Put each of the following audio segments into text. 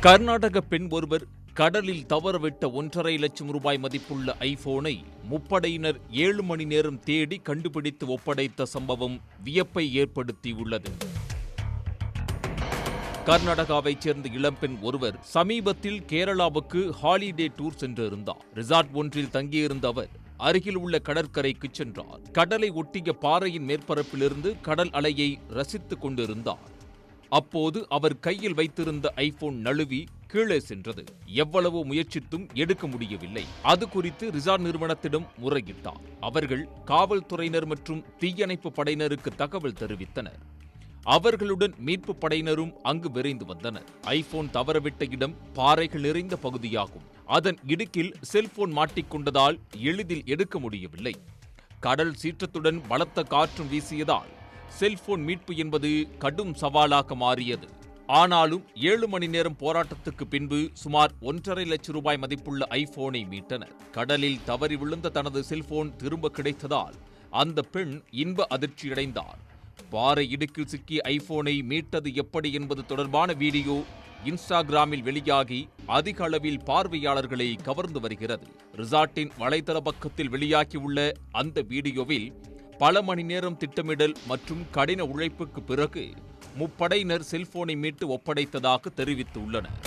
கர்நாடக பெண் ஒருவர் கடலில் தவறவிட்ட ஒன்றரை லட்சம் ரூபாய் மதிப்புள்ள ஐபோனை முப்படையினர் ஏழு மணி நேரம் தேடி கண்டுபிடித்து ஒப்படைத்த சம்பவம் வியப்பை ஏற்படுத்தியுள்ளது. கர்நாடகாவைச் சேர்ந்த இளம்பெண் ஒருவர் சமீபத்தில் கேரளாவுக்கு ஹாலிடே டூர் சென்றிருந்தார். ரிசார்ட் ஒன்றில் தங்கியிருந்த அவர் அருகில் உள்ள கடற்கரைக்கு சென்றார். கடலை ஒட்டிய பாறையின் மேற்பரப்பிலிருந்து கடல் அலையை ரசித்துக் கொண்டிருந்தார். அப்போது அவர் கையில் வைத்திருந்த ஐபோன் நழுவி கீழே சென்றது. எவ்வளவு முயற்சித்தும் எடுக்க முடியவில்லை. அது குறித்து ரிசார்ட் நிறுவனத்திடம் முறையிட்டார். அவர்கள் காவல்துறையினர் மற்றும் தீயணைப்பு படையினருக்கு தகவல் தெரிவித்தனர். அவர்களுடன் மீட்பு படையினரும் அங்கு விரைந்து வந்தனர். ஐபோன் தவறவிட்ட இடம் பாறைகள் நிறைந்த பகுதியாகும். அதன் இடுக்கில் செல்போன் மாட்டிக்கொண்டதால் எளிதில் எடுக்க முடியவில்லை. கடல் சீற்றத்துடன் பலத்த காற்றும் வீசியதால் செல்போன் மீட்பு என்பது கடும் சவாலாக மாறியது. ஆனாலும் ஏழு மணி நேரம் போராட்டத்துக்கு பின்பு சுமார் ஒன்றரை லட்சம் ரூபாய் மதிப்புள்ள ஐபோனை மீட்டனர். கடலில் தவறி விழுந்த தனது செல்போன் திரும்ப கிடைத்ததால் அந்த பெண் இன்ப அதிர்ச்சியடைந்தார். பாறை இடுக்கில் சிக்கிய ஐபோனை மீட்டது எப்படி என்பது தொடர்பான வீடியோ இன்ஸ்டாகிராமில் வெளியாகி அதிக அளவில் பார்வையாளர்களை கவர்ந்து வருகிறது. ரிசார்ட்டின் வலைதள பக்கத்தில் வெளியாகியுள்ள அந்த வீடியோவில் பல மணி நேரம் திட்டமிடல் மற்றும் கடின உழைப்புக்கு பிறகு முப்படையினர் செல்போனை மீட்டு ஒப்படைத்ததாக தெரிவித்துள்ளனர்.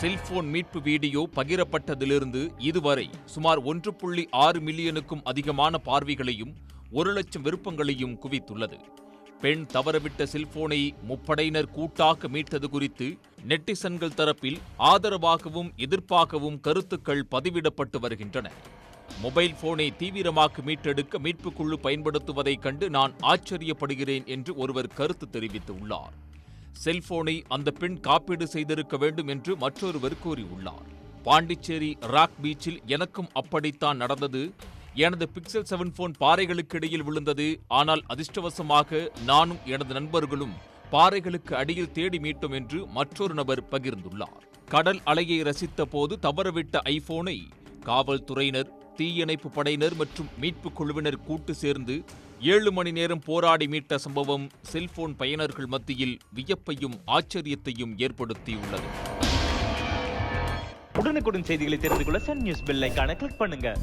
செல்போன் மீட்பு வீடியோ பகிரப்பட்டதிலிருந்து இதுவரை சுமார் ஒன்று புள்ளி ஆறு மில்லியனுக்கும் அதிகமான பார்வைகளையும் ஒரு லட்சம் விருப்பங்களையும் குவித்துள்ளது. பெண் தவறவிட்ட செல்போனை முப்படையினர் கூட்டாக மீட்டது குறித்து நெட்டிசன்கள் தரப்பில் ஆதரவாகவும் எதிர்ப்பாகவும் கருத்துக்கள் பதிவிடப்பட்டு வருகின்றன. மொபைல் போனை தீவிரமாக மீட்டெடுக்க மீட்புக் குழு பயன்படுத்துவதைக் கண்டு நான் ஆச்சரியப்படுகிறேன் என்று ஒருவர் கருத்து தெரிவித்துள்ளார். செல்போனை அந்த பெண் காப்பீடு செய்திருக்க வேண்டும் என்று மற்றொருவர் கூறியுள்ளார். பாண்டிச்சேரி ராக் பீச்சில் எனக்கும் அப்படித்தான் நடந்தது. எனது பிக்சல் செவன் போன் பாறைகளுக்கு இடையில் விழுந்தது. ஆனால் அதிர்ஷ்டவசமாக நானும் எனது நண்பர்களும் பாறைகளுக்கு அடியில் தேடி மீட்டும் என்று மற்றொரு நபர் பகிர்ந்துள்ளார். கடல் அலையை ரசித்த போது தவறவிட்ட ஐபோனை காவல்துறையினர் தீயணைப்பு படையினர் மற்றும் மீட்புக் குழுவினர் கூட்டு சேர்ந்து ஏழு மணி நேரம் போராடி மீட்ட சம்பவம் செல்போன் பயனர்கள் மத்தியில் வியப்பையும் ஆச்சரியத்தையும் ஏற்படுத்தியுள்ளது. உடனுக்குடன் செய்திகளை தெரிந்து கொள்ள சன் நியூஸ் பெல் ஐகானை கிளிக் பண்ணுங்க.